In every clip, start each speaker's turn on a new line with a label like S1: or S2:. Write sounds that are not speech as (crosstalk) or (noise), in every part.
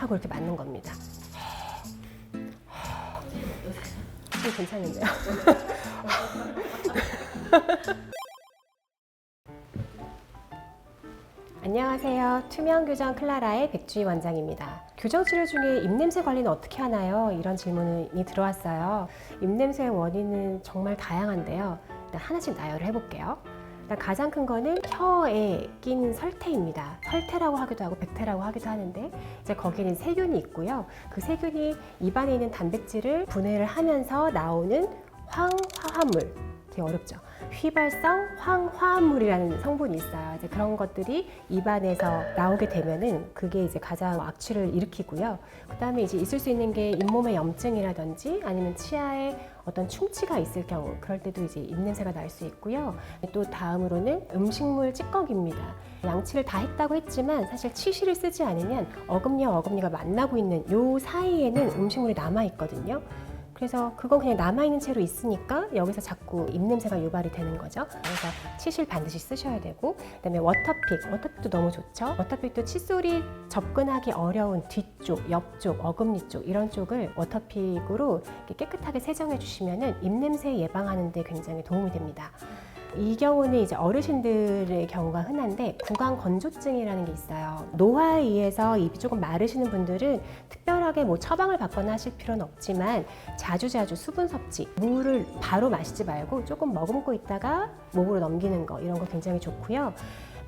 S1: 하고 이렇게 맞는 겁니다. 좀 괜찮은데요? (laughs) 안녕하세요. 투명 교정 클라라의 백주희 원장입니다. 교정 치료 중에 입냄새 관리는 어떻게 하나요? 이런 질문이 들어왔어요. 입냄새의 원인은 정말 다양한데요. 일단 하나씩 나열을 해볼게요. 일단 가장 큰 거는 혀에 낀 설태입니다. 설태라고 하기도 하고 백태라고 하기도 하는데 이제 거기는 세균이 있고요. 그 세균이 입안에 있는 단백질을 분해를 하면서 나오는 황화합물 되게 어렵죠. 휘발성 황화합물이라는 성분이 있어요. 이제 그런 것들이 입안에서 나오게 되면은 그게 이제 가장 악취를 일으키고요. 그다음에 이제 있을 수 있는 게 잇몸의 염증이라든지 아니면 치아에 어떤 충치가 있을 경우 그럴 때도 이제 입냄새가 날 수 있고요. 또 다음으로는 음식물 찌꺼기입니다. 양치를 다 했다고 했지만 사실 치실을 쓰지 않으면 어금니와 어금니가 만나고 있는 요 사이에는 음식물이 남아 있거든요. 그래서 그건 그냥 남아있는 채로 있으니까 여기서 자꾸 입냄새가 유발이 되는 거죠. 그래서 치실 반드시 쓰셔야 되고 그다음에 워터픽, 워터픽도 너무 좋죠. 워터픽도 칫솔이 접근하기 어려운 뒤쪽, 옆쪽, 어금니 쪽 이런 쪽을 워터픽으로 깨끗하게 세정해 주시면은 입냄새 예방하는 데 굉장히 도움이 됩니다. 이 경우는 이제 어르신들의 경우가 흔한데 구강 건조증이라는 게 있어요. 노화에 의해서 입이 조금 마르시는 분들은 특별하게 뭐 처방을 받거나 하실 필요는 없지만 자주자주 수분 섭취, 물을 바로 마시지 말고 조금 머금고 있다가 목으로 넘기는 거 이런 거 굉장히 좋고요.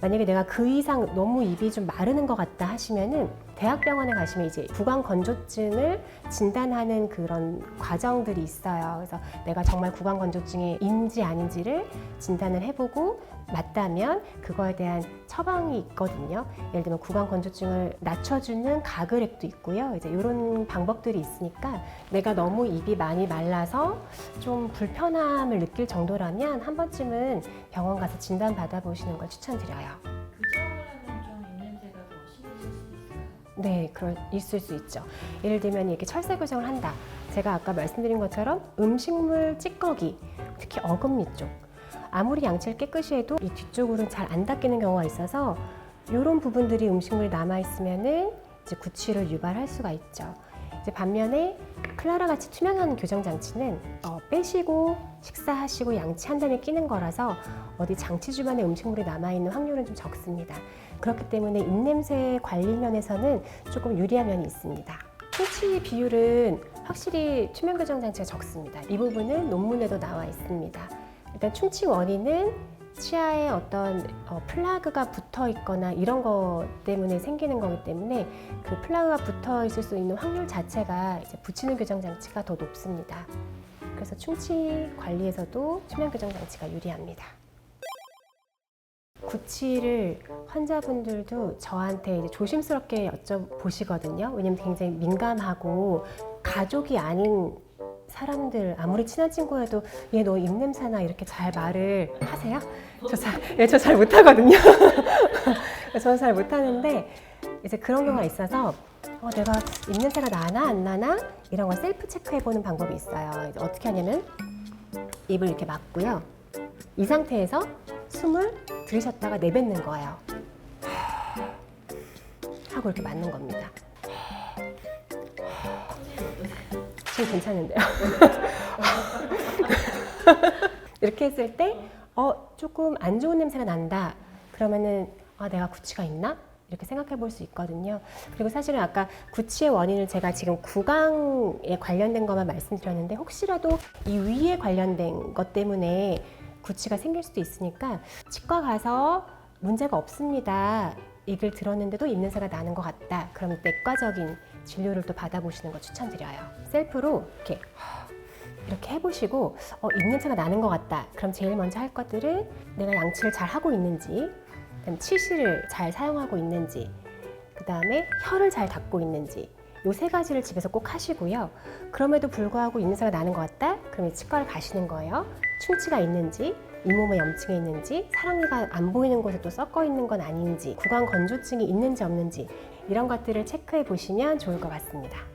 S1: 만약에 내가 그 이상 너무 입이 좀 마르는 것 같다 하시면은 대학병원에 가시면 이제 구강 건조증을 진단하는 그런 과정들이 있어요. 그래서 내가 정말 구강 건조증인지 아닌지를 진단을 해보고 맞다면 그거에 대한 처방이 있거든요. 예를 들면 구강 건조증을 낮춰주는 가글액도 있고요. 이제 이런 방법들이 있으니까 내가 너무 입이 많이 말라서 좀 불편함을 느낄 정도라면 한 번쯤은 병원 가서 진단 받아보시는 걸 추천드려요.
S2: 교정을 하면 좀 입냄새가 더 심해질 수도 있어요.
S1: 네, 그럴 있을 수 있죠. 예를 들면 이렇게 철새 교정을 한다. 제가 아까 말씀드린 것처럼 음식물 찌꺼기, 특히 어금니 쪽. 아무리 양치를 깨끗이 해도 이 뒤쪽으로는 잘 안 닦이는 경우가 있어서 이런 부분들이 음식물이 남아 있으면은 이제 구취를 유발할 수가 있죠. 반면에 클라라 같이 투명한 교정 장치는 어, 빼시고 식사하시고 양치한 다음에 끼는 거라서 어디 장치 주변에 음식물이 남아 있는 확률은 좀 적습니다. 그렇기 때문에 입냄새 관리 면에서는 조금 유리한 면이 있습니다. 충치 비율은 확실히 투명 교정 장치가 적습니다. 이 부분은 논문에도 나와 있습니다. 일단 충치 원인은 치아에 어떤 어, 플라그가 붙어 있거나 이런 것 때문에 생기는 거기 때문에 그 플라그가 붙어 있을 수 있는 확률 자체가 이제 붙이는 교정 장치가 더 높습니다. 그래서 충치 관리에서도 투명 교정 장치가 유리합니다. 구취를 환자분들도 저한테 이제 조심스럽게 여쭤보시거든요. 왜냐면 굉장히 민감하고 가족이 아닌 사람들 아무리 친한 친구여도 얘 너 입냄새나 이렇게 잘 말을 하세요? 저잘 잘 못하거든요. (laughs) 저는 잘 못하는데 이제 그런 경우가 있어서 어, 내가 입냄새가 나나 안 나나 이런 걸 셀프 체크해 보는 방법이 있어요. 어떻게 하냐면 입을 이렇게 막고요. 이 상태에서 숨을 들이셨다가 내뱉는 거예요. (sighs) 하고 이렇게 맞는 겁니다. 지금 괜찮은데요? (laughs) 이렇게 했을 때, 어, 조금 안 좋은 냄새가 난다. 그러면은, 아, 내가 구취가 있나? 이렇게 생각해 볼 수 있거든요. 그리고 사실은 아까 구취의 원인을 제가 지금 구강에 관련된 것만 말씀드렸는데, 혹시라도 이 위에 관련된 것 때문에 구취가 생길 수도 있으니까, 치과 가서 문제가 없습니다. 얘기를 들었는데도 입냄새가 나는 것 같다. 그럼 내과적인 진료를 또 받아보시는 거 추천드려요. 셀프로 이렇게 이렇게 해보시고 어, 입냄새가 나는 것 같다. 그럼 제일 먼저 할 것들은 내가 양치를 잘 하고 있는지, 그다음 치실을 잘 사용하고 있는지, 그 다음에 혀를 잘 닦고 있는지. 요 세 가지를 집에서 꼭 하시고요. 그럼에도 불구하고 입냄새가 나는 것 같다? 그럼 치과를 가시는 거예요. 충치가 있는지, 잇몸에 염증이 있는지, 사랑니가 안 보이는 곳에 또 섞어 있는 건 아닌지, 구강 건조증이 있는지 없는지 이런 것들을 체크해 보시면 좋을 것 같습니다.